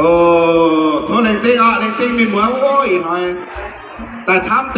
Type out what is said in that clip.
โออโทษเล่นติ้งอะเล่นติ้งมีหมือโอ้ยหน่อยแต่ช้ำ